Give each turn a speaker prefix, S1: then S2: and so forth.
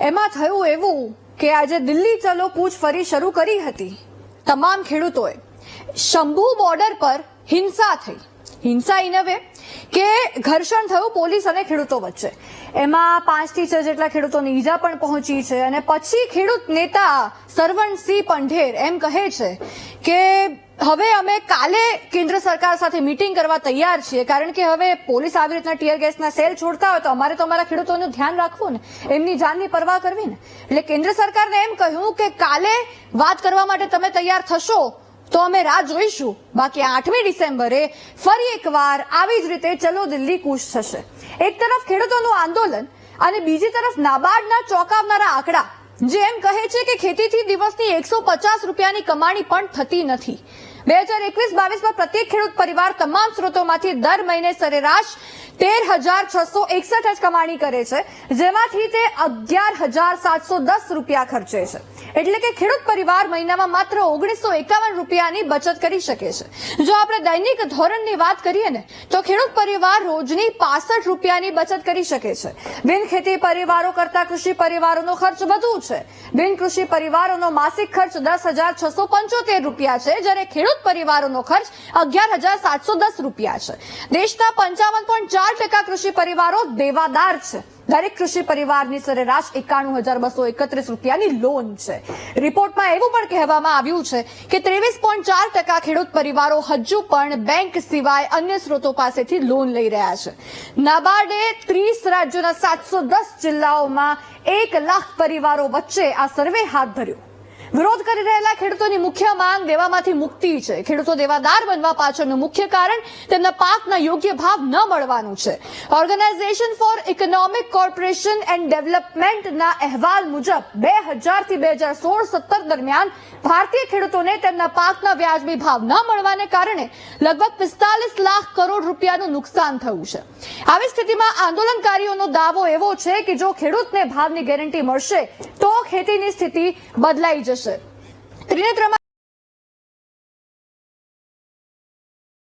S1: એમાં થયું એવું કે આજે દિલ્હી ચલો કૂચ ફરી શરૂ કરી હતી. તમામ ખેડૂતોએ. શંભુ બોર્ડર પર હિંસા થઈ. હિંસા ઇનવે કે ઘર્ષણ થયું પોલીસ અને ખેડૂતો વચ્ચે. એમાં પાંચથી છ જેટલા ખેડૂતોની ઈજા પણ પહોંચી છે અને પછી ખેડૂત નેતા સરવણસિંહ પંઢેર એમ કહે છે કે હવે અમે કાલે કેન્દ્ર સરકાર સાથે મીટિંગ કરવા તૈયાર છીએ. કારણ કે હવે પોલીસ આવી રીતના ટીયર ગેસના સેલ છોડતા હોય તો અમારે તો અમારા ખેડૂતોનું ધ્યાન રાખવું ને, એમની જાનની પરવા કરવી ને. એટલે કેન્દ્ર સરકારને એમ કહ્યું કે કાલે વાત કરવા માટે તમે તૈયાર થશો તો અમે રાહ જોઈશું. બાકી આઠમી ડિસેમ્બરે ફરી એકવાર આવી જ રીતે ચલો દિલ્હી કૂચ થશે. એક તરફ ખેડૂતોનું આંદોલન અને બીજી તરફ નાબાર્ડના ચોંકાવનારા આંકડા, જે એમ કહે છે કે ખેતીથી દિવસની એકસો પચાસ રૂપિયાની કમાણી પણ થતી નથી. બે હજાર એકવીસ બાવીસમાં પ્રત્યેક ખેડૂત પરિવાર તમામ સ્ત્રોતોમાંથી દર મહિને સરેરાશ તેર હજાર છસો એકસઠ જ કમાણી કરે છે, જેમાંથી તે અગિયાર હજાર સાતસો દસ રૂપિયા ખર્ચે છે. એટલે કે ખેડૂત પરિવાર મહિનામાં માત્ર ઓગણીસો એકાવન રૂપિયાની બચત કરી શકે છે. જો આપણે દૈનિક ધોરણની વાત કરીએ ને, તો ખેડૂત પરિવાર રોજની પાસઠ રૂપિયાની બચત કરી શકે છે. બિન ખેતી પરિવારો કરતા કૃષિ પરિવારોનો ખર્ચ વધુ છે. બિન કૃષિ પરિવારોનો માસિક ખર્ચ દસ હજાર છસો પંચોતેર રૂપિયા છે. જ્યારે ખેડૂત પરિવારોનો ખર્ચ અગિયાર હજાર સાતસો દસ રૂપિયા છે. દેશના પંચાવન પોઈન્ટ ચાર ટકા કૃષિ પરિવારો દેવાદાર છે. દરેક કૃષિ પરિવારની સરેરાશ એકાણું હજાર બસો એકત્રીસ રૂપિયાની લોન છે. રિપોર્ટમાં એવું પણ કહેવામાં આવ્યું છે કે ત્રેવીસ પોઈન્ટ ચાર ટકા ખેડૂત પરિવારો હજુ પણ બેંક સિવાય અન્ય સ્ત્રોતો પાસેથી લોન લઈ રહ્યા છે. નાબાર્ડે ત્રીસ રાજ્યોના સાતસો દસ જિલ્લાઓમાં એક લાખ પરિવારો વચ્ચે આ સર્વે હાથ ધર્યો. વિરોધ કરી રહેલા ખેડૂતોની મુખ્ય માંગ દેવામાંથી મુક્તિ છે. ખેડૂતો દેવાદાર બનવા પાછળનું મુખ્ય કારણ તેમના પાકના યોગ્ય ભાવ ન મળવાનું છે. Organisation for economic corporation and ડેવલપમેન્ટના અહેવાલ મુજબ બે હજારથી બે હજાર સોળ સત્તર દરમિયાન ભારતીય ખેડૂતોને તેમના પાકના વ્યાજબી ભાવ ન મળવાને કારણે લગભગ પિસ્તાલીસ લાખ કરોડ રૂપિયાનું નુકસાન થયું છે. આવી સ્થિતિમાં આંદોલનકારીઓનો દાવો એવો છે કે જો ખેડૂતને ભાવની ગેરંટી મળશે, તો ખેતીની સ્થિતિ બદલાઈ જશે ત્રિનેત્રમાં